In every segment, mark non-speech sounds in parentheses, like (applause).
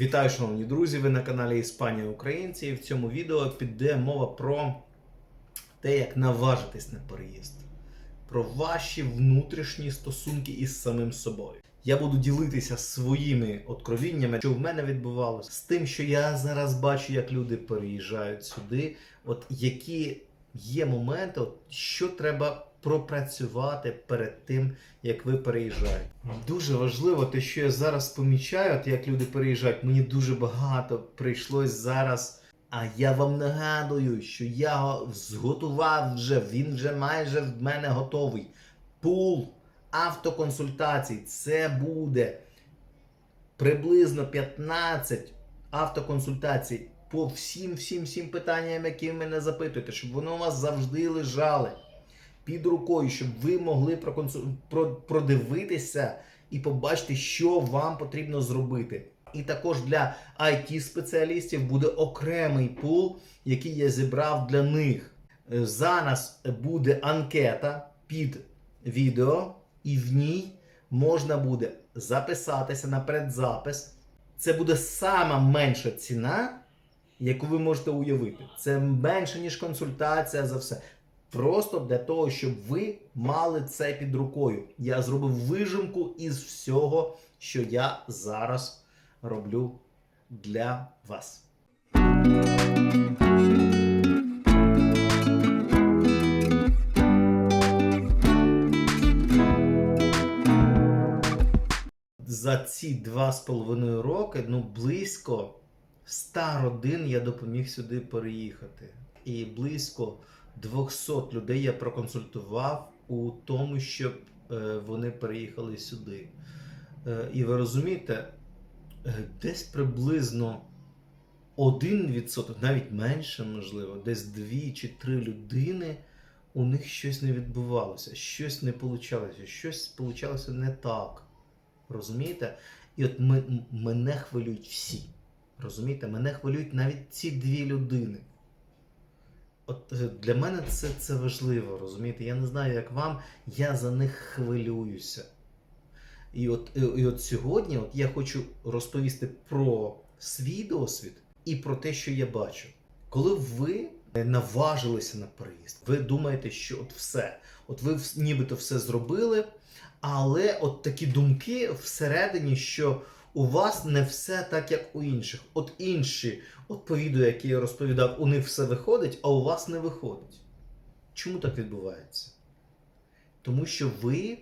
Вітаю, шановні друзі! Ви на каналі Іспанія Українці. І в цьому відео піде мова про те, як наважитись на переїзд, про ваші внутрішні стосунки із самим собою. Я буду ділитися своїми откровіннями, що в мене відбувалося, з тим, що я зараз бачу, як люди переїжджають сюди. От які є моменти, от, що треба пропрацювати перед тим, як ви переїжджаєте. Дуже важливо те, що я зараз помічаю, от як люди переїжджають. Мені дуже багато прийшлось зараз. А я вам нагадую, що я зготував вже, він вже майже в мене готовий. Пул автоконсультацій. Це буде приблизно 15 автоконсультацій по всім, всім, всім питанням, які ви мене запитуєте, щоб вони у вас завжди лежали під рукою, щоб ви могли проконсу... про... продивитися і побачити, що вам потрібно зробити. І також для it спеціалістів буде окремий пул, який я зібрав для них. Е, Зараз буде анкета під відео, і в ній можна буде записатися на предзапис. Це буде сама менша ціна, яку ви можете уявити. Це менше, ніж консультація за все. Просто для того, щоб ви мали це під рукою. Я зробив вижимку із всього, що я зараз роблю для вас. За ці два з половиною роки, ну близько 100 родин я допоміг сюди переїхати. І близько 200 людей я проконсультував у тому, щоб е, вони переїхали сюди. Е, і ви розумієте, е, десь приблизно 1%, навіть менше, можливо, десь 2 чи 3 людини, у них щось не відбувалося, щось не получалося, щось получалося не так. Розумієте? І от мене хвилюють всі. Розумієте? Мене хвилюють навіть ці дві людини. От е, для мене це, це важливо, розумієте? Я не знаю, як вам, я за них хвилююся. І от, і, і от сьогодні от я хочу розповісти про свій досвід і про те, що я бачу. Коли ви наважилися на переїзд, ви думаєте, що от все, от ви нібито все зробили, але от такі думки всередині, що у вас не все так, як у інших. От інші, от по відео, яке я розповідав, у них все виходить, а у вас не виходить. Чому так відбувається? Тому що ви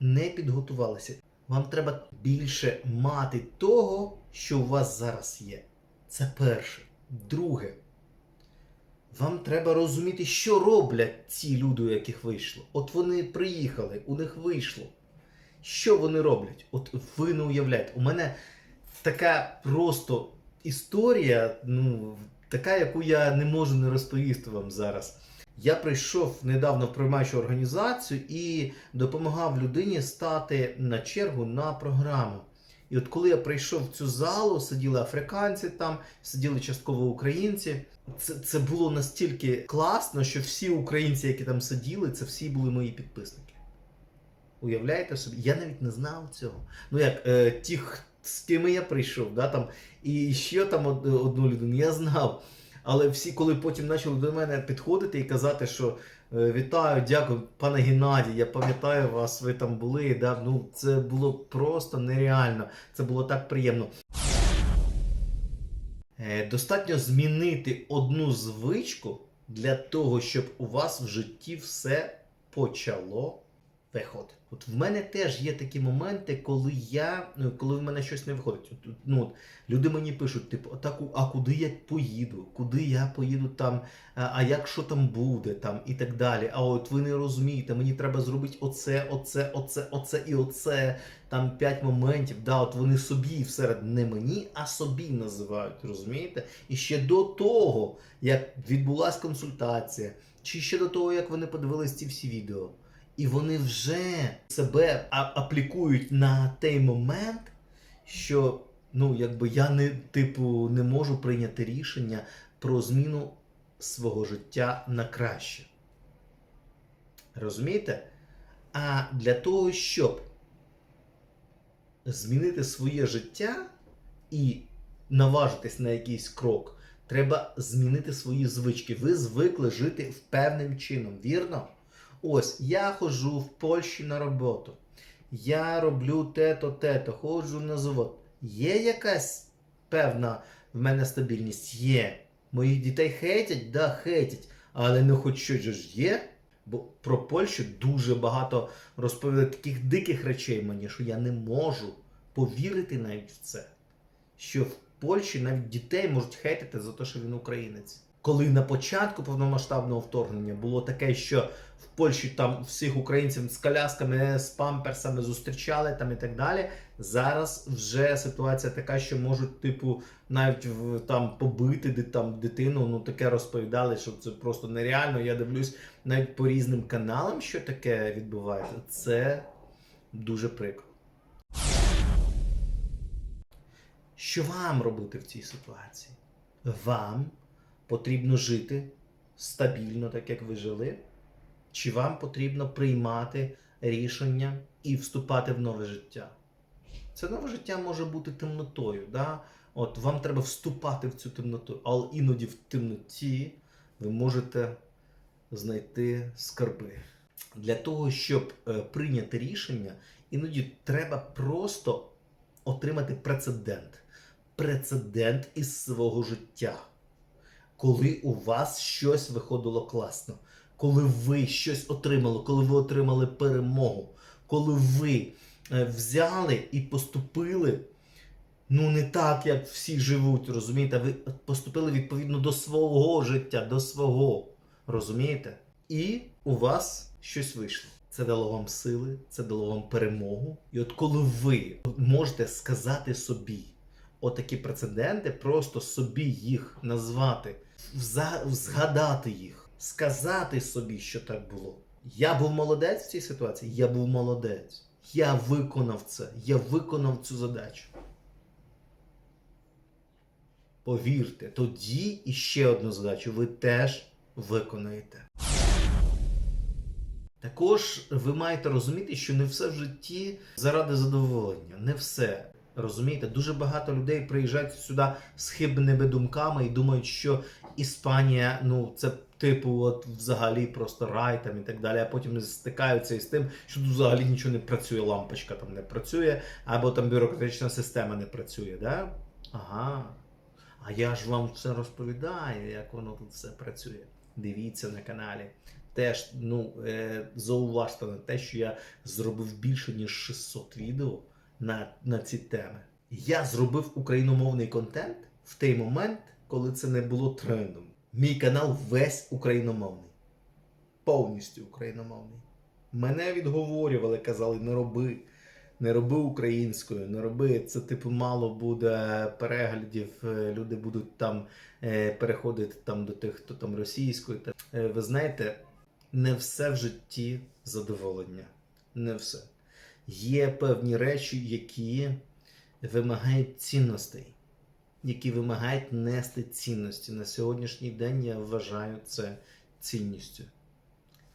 не підготувалися. Вам треба більше мати того, що у вас зараз є. Це перше. Друге. Вам треба розуміти, що роблять ці люди, у яких вийшло. От вони приїхали, у них вийшло. Що вони роблять? От ви не уявляєте. У мене така просто історія, ну, така, яку я не можу не розповісти вам зараз. Я прийшов недавно в приймаючу організацію і допомагав людині стати на чергу на програму. І от коли я прийшов в цю залу, сиділи африканці там, сиділи частково українці. Це, це було настільки класно, що всі українці, які там сиділи, це всі були мої підписники. Уявляєте собі? Я навіть не знав цього. Ну як е, ті, з ким я прийшов, да, там, і ще там одну людину, я знав. Але всі, коли потім почали до мене підходити і казати, що е, вітаю, дякую, пане Геннадій, я пам'ятаю вас, ви там були. Да? Ну, це було просто нереально. Це було так приємно. Е, Достатньо змінити одну звичку для того, щоб у вас в житті все почало виходити. От в мене теж є такі моменти, коли я, ну, коли в мене щось не виходить. От, ну, от, люди мені пишуть, типу, «Так, а куди я поїду? Куди я поїду там, а, а як що там буде, там і так далі. А от ви не розумієте, мені треба зробити оце, оце, оце, оце і оце. Там п'ять моментів. Да, от вони собі всеред не мені, а собі називають, розумієте? І ще до того, як відбулася консультація, чи ще до того, як вони подивились ці всі відео. І вони вже себе аплікують на той момент, що ну, якби я не, типу, не можу прийняти рішення про зміну свого життя на краще. Розумієте? А для того, щоб змінити своє життя і наважитись на якийсь крок, треба змінити свої звички. Ви звикли жити певним чином, вірно? Ось я ходжу в Польщі на роботу. Я роблю те-то, те-то, ходжу на завод. Є якась певна в мене стабільність? Є. Моїх дітей хейтять? Да, хейтять. Але ну хоч щось ж є. Бо про Польщу дуже багато розповіли таких диких речей мені, що я не можу повірити навіть в це. Що в Польщі навіть дітей можуть хейтити за те, що він українець. Коли на початку повномасштабного вторгнення було таке, що в Польщі там всіх українців з колясками, з памперсами зустрічали там і так далі. Зараз вже ситуація така, що можуть, типу, навіть там побити де, там, дитину. Ну таке розповідали, що це просто нереально. Я дивлюсь навіть по різним каналам, що таке відбувається. Це дуже прикро. Що вам робити в цій ситуації? Вам потрібно жити стабільно, так як ви жили, чи вам потрібно приймати рішення і вступати в нове життя? Це нове життя може бути темнотою. Да? От вам треба вступати в цю темноту, але іноді в темноті ви можете знайти скарби. Для того, щоб е, прийняти рішення, іноді треба просто отримати прецедент. Прецедент із свого життя. Коли у вас щось виходило класно, коли ви щось отримали, коли ви отримали перемогу, коли ви е, взяли і поступили, ну не так, як всі живуть, розумієте? Ви поступили відповідно до свого життя, до свого. Розумієте? І у вас щось вийшло. Це дало вам сили, це дало вам перемогу. І от коли ви можете сказати собі отакі прецеденти, просто собі їх назвати, згадати їх, сказати собі, що так було. Я був молодець в цій ситуації, я був молодець. Я виконав це, я виконав цю задачу. Повірте, тоді іще одну задачу ви теж виконаєте. Також ви маєте розуміти, що не все в житті заради задоволення. Не все. Розумієте, дуже багато людей приїжджають сюди з хибними думками і думають, що Іспанія, ну це типу, от взагалі просто рай там і так далі, а потім стикаються із тим, що тут взагалі нічого не працює, лампочка там не працює, або там бюрократична система не працює. Да? Ага. А я ж вам все розповідаю, як воно тут все працює. Дивіться на каналі. Теж ну, е, зауважте на те, що я зробив більше ніж 600 відео на, на ці теми. Я зробив україномовний контент в той момент, коли це не було трендом. Мій канал весь україномовний. Повністю україномовний. Мене відговорювали, казали, не роби. Не роби українською, не роби. Це типу мало буде переглядів. е, Люди будуть там е, переходити там до тих, хто там російською. Е, Ви знаєте, не все в житті задоволення. Не все. Є певні речі, які вимагають цінностей, які вимагають нести цінності. На сьогоднішній день я вважаю це цінністю.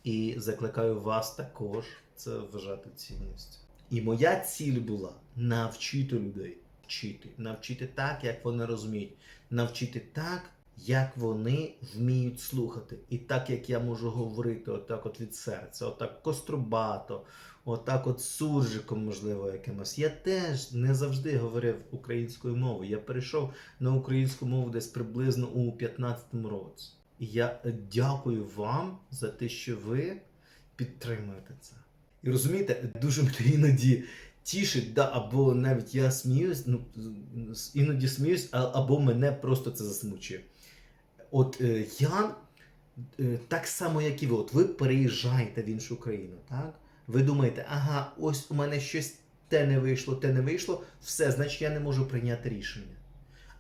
І закликаю вас також це вважати цінністю. І моя ціль була навчити людей, вчити, навчити так, як вони розуміють, навчити так, як вони вміють слухати, і так, як я можу говорити, отак от від серця, отак кострубато, отак от суржиком, можливо, якимось. Я теж не завжди говорив українською мовою. Я перейшов на українську мову десь приблизно у 15-му році. І я дякую вам за те, що ви підтримуєте це. І розумієте, дуже мене іноді тішить, да, або навіть я сміюсь, ну іноді сміюсь, або мене просто це засмучує. От е, я е, так само, як і ви, от ви переїжджаєте в іншу країну, так? Ви думаєте, ага, ось у мене щось те не вийшло, те не вийшло, все, значить я не можу прийняти рішення.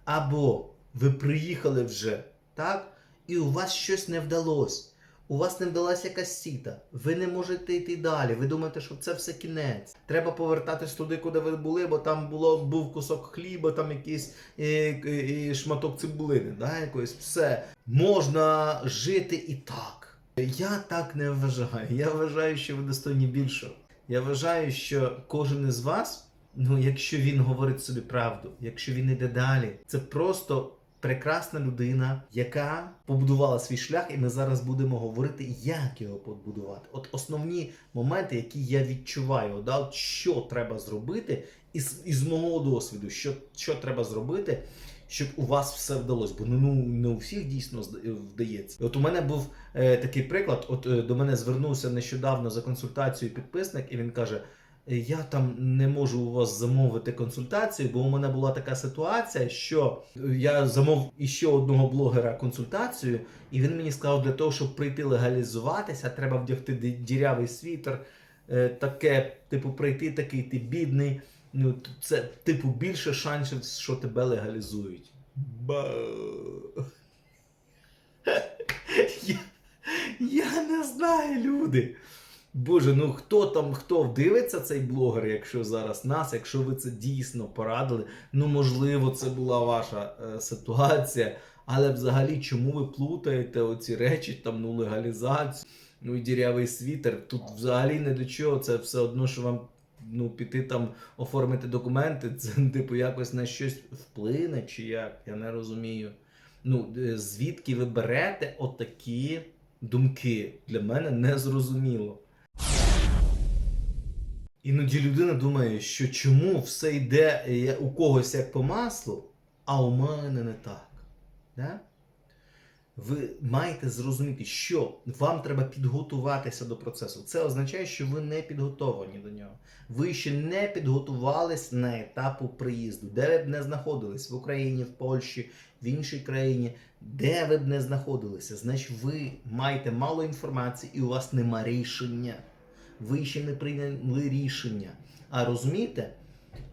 Або ви приїхали вже, так? І у вас щось не вдалося. У вас не вдалася якась сіта. Ви не можете йти далі. Ви думаєте, що це все кінець. Треба повертатись туди, куди ви були, бо там було, був кусок хліба, там якийсь і, і, і шматок цибулини, да, якоїсь. Все. Можна жити і так. Я так не вважаю. Я вважаю, що ви достойні більшого. Я вважаю, що кожен із вас Ну, якщо він говорить собі правду, якщо він іде далі, це просто прекрасна людина, яка побудувала свій шлях, і ми зараз будемо говорити, як його побудувати. От основні моменти, які я відчуваю, да, от що треба зробити, із, із мого досвіду, що, що треба зробити. Щоб у вас все вдалося, бо ну, не у всіх дійсно зда- вдається. От у мене був е, такий приклад. От е, до мене звернувся нещодавно за консультацією підписник, і він каже: «Е, Я там не можу у вас замовити консультацію, бо у мене була така ситуація, що я замовив іще одного блогера консультацію, і він мені сказав, для того, щоб прийти легалізуватися, треба вдягти дірявий світер, е, таке, типу, прийти такий, ти бідний. Ну, це, типу, більше шансів, що тебе легалізують. Ба. Я, я не знаю, люди. Боже, ну хто там, хто дивиться цей блогер, якщо зараз нас, якщо ви це дійсно порадили, ну можливо, це була ваша е, ситуація, але взагалі чому ви плутаєте оці речі, там ну легалізацію, ну і дірявий світер? Тут взагалі не до чого, це все одно, що вам ну, піти там оформити документи, (laughs) це типу якось на щось вплине, чи як, я не розумію. Ну, е, звідки ви берете отакі думки? Для мене не зрозуміло. Іноді людина думає, що чому все йде е, у когось як по маслу, а у мене не так. Да? Ви маєте зрозуміти, що вам треба підготуватися до процесу. Це означає, що ви не підготовані до нього. Ви ще не підготувались на етапу приїзду, де ви б не знаходились в Україні, в Польщі, в іншій країні, де ви б не знаходилися, значить ви маєте мало інформації і у вас нема рішення. Ви ще не прийняли рішення. А розумієте,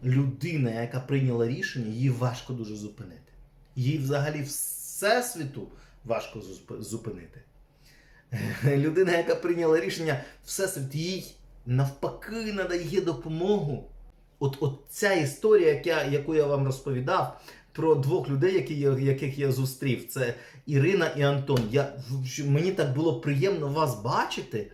людина, яка прийняла рішення, її важко дуже зупинити. Їй взагалі всесвіту важко зупинити. (laughs) Людина, яка прийняла рішення, всесвіт їй навпаки надає допомогу. От, от ця історія, яка, яку я вам розповідав, про двох людей, які яких я зустрів, це Ірина і Антон. Я, мені так було приємно вас бачити.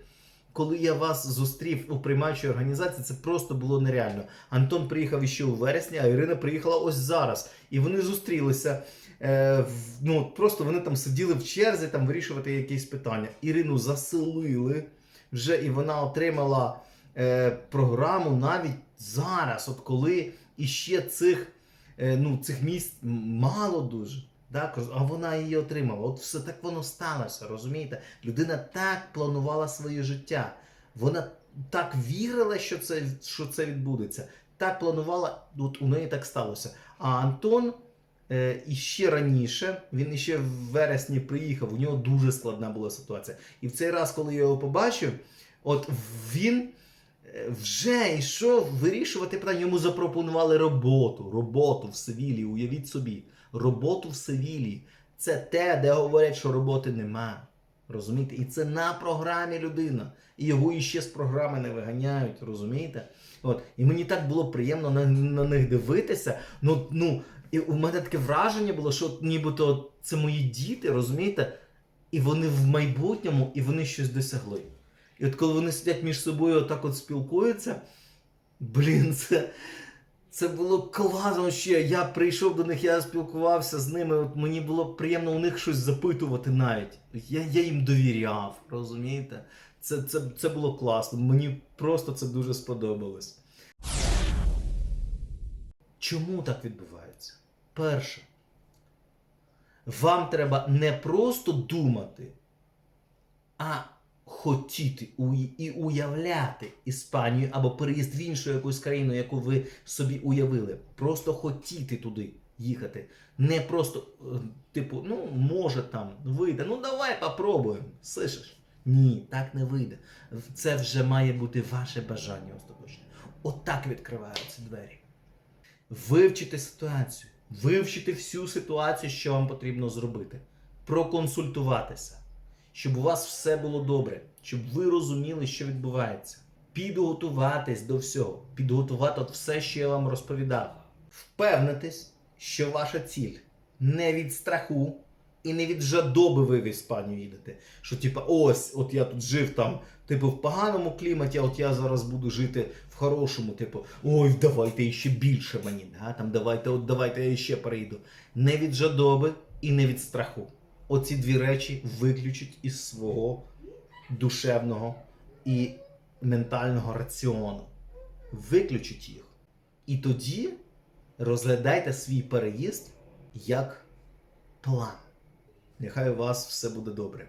Коли я вас зустрів у приймаючій організації, це просто було нереально. Антон приїхав іще у вересні, а Ірина приїхала ось зараз. І вони зустрілися. Е, ну, просто вони там сиділи в черзі, там вирішувати якісь питання. Ірину заселили вже, і вона отримала е, програму навіть зараз, от коли іще цих, е, ну, цих місць мало дуже. Так, а вона її отримала. От все так воно сталося, розумієте? Людина так планувала своє життя. Вона так вірила, що це, що це відбудеться. Так планувала, от у неї так сталося. А Антон е, іще раніше, він іще в вересні приїхав, у нього дуже складна була ситуація. І в цей раз, коли я його побачив, от він е, вже йшов вирішувати питання. Йому запропонували роботу. Роботу в Севілії, уявіть собі. Роботу в Севілії. Це те, де говорять, що роботи нема. Розумієте? І це на програмі людина. І його іще з програми не виганяють, розумієте? От. І мені так було приємно на, на них дивитися. Ну, ну, і у мене таке враження було, що нібито це мої діти, розумієте? І вони в майбутньому, і вони щось досягли. І от коли вони сидять між собою, отак от спілкуються, блін, це, це було класно ще. Я прийшов до них, я спілкувався з ними. От мені було приємно у них щось запитувати навіть. Я, я їм довіряв, розумієте? Це, це, це було класно. Мені просто це дуже сподобалось. Чому так відбувається? Перше, вам треба не просто думати, а хотіти і уявляти Іспанію або переїзд в іншу якусь країну, яку ви собі уявили. Просто хотіти туди їхати. Не просто, е, типу, ну, може там вийде. Ну давай попробуємо. Слышиш? Ні, так не вийде. Це вже має бути ваше бажання остаточне. Отак відкриваються двері. Вивчити ситуацію, вивчити всю ситуацію, що вам потрібно зробити, проконсультуватися, щоб у вас все було добре, щоб ви розуміли, що відбувається. Підготуватись до всього, підготувати от все, що я вам розповідав. Впевнитись, що ваша ціль не від страху, І не від жадоби ви в Іспанію їдете. Що, типа, ось, от я тут жив там, типу, в поганому кліматі, а от я зараз буду жити в хорошому, типу, ой, давайте ще більше мені, да? там давайте, от давайте я ще перейду. Не від жадоби і не від страху. Оці дві речі виключить із свого душевного і ментального раціону. Виключить їх. І тоді розглядайте свій переїзд як план. Нехай у вас все буде добре.